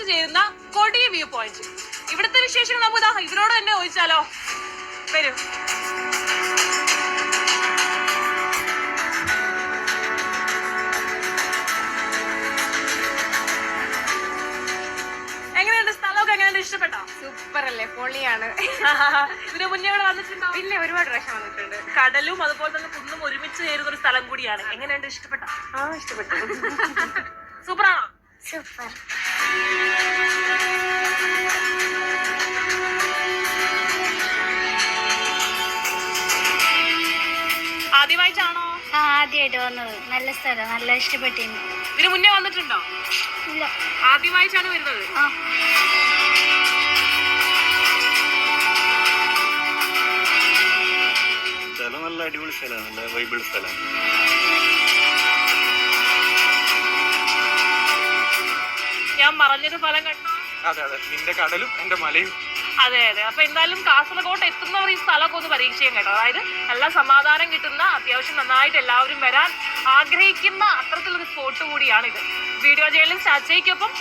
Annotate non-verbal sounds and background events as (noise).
കിടക്കുന്ന കൊടി view point ഇവിടുത്തെ വിശേഷങ്ങൾ നമുക്ക് ഇതാ ഇവരോട് തന്നെ ചോദിച്ചാലോ വരൂ. ഇഷ്ടപ്പെട്ടോ? സൂപ്പർ അല്ലേ പൊളിയാണ്. ഇതിന് മുന്നേ ഇവിടെ വന്നിട്ടുണ്ടോ? പിന്നെ ഒരുപാട് പ്രാവശ്യം വന്നിട്ടുണ്ട്. കടലും അതുപോലെ തന്നെ കുന്നും ഒരുമിച്ച് ചേരുന്ന ഒരു സ്ഥലം കൂടിയാണ്. എങ്ങനെയുണ്ട്? ഇഷ്ടപ്പെട്ടോ? ആ ഇഷ്ടപ്പെട്ടു. (laughs) സൂപ്പറാണോ? സൂപ്പർ. ആദ്യമായിട്ടാണോ? ആദ്യമായിട്ട് വന്നത്. നല്ല സ്ഥലം നല്ല ഇഷ്ടപ്പെട്ടിരുന്നു ഇതിന് മുന്നേ വന്നിട്ടുണ്ടോ? ഇല്ല. ആദ്യമായിട്ടാണ് വരുന്നത്. ആ. സ്ഥലം നല്ല അടിപൊളി സ്ഥലമാണ് നല്ല വൈബിൾ സ്ഥലമാണ്. ഞാൻ പറഞ്ഞത് ഫലം കണ്ടോ? അതെ അതെ. നിന്റെ കടലും എന്റെ മലയും. അതെ അതെ. അപ്പൊ എന്തായാലും കാസർഗോഡ് എത്തുന്നവർ ഈ സ്ഥലമൊക്കെ ഒന്ന് പരീക്ഷയും കേട്ടോ. അതായത് നല്ല സമാധാനം കിട്ടുന്ന അത്യാവശ്യം നന്നായിട്ട് എല്ലാവരും വരാൻ ആഗ്രഹിക്കുന്ന അത്തരത്തിലൊരു സ്പോട്ട് കൂടിയാണ് ഇത് വീഡിയോ ജേർണലിസ്റ്റ് അജയ്ക്കൊപ്പം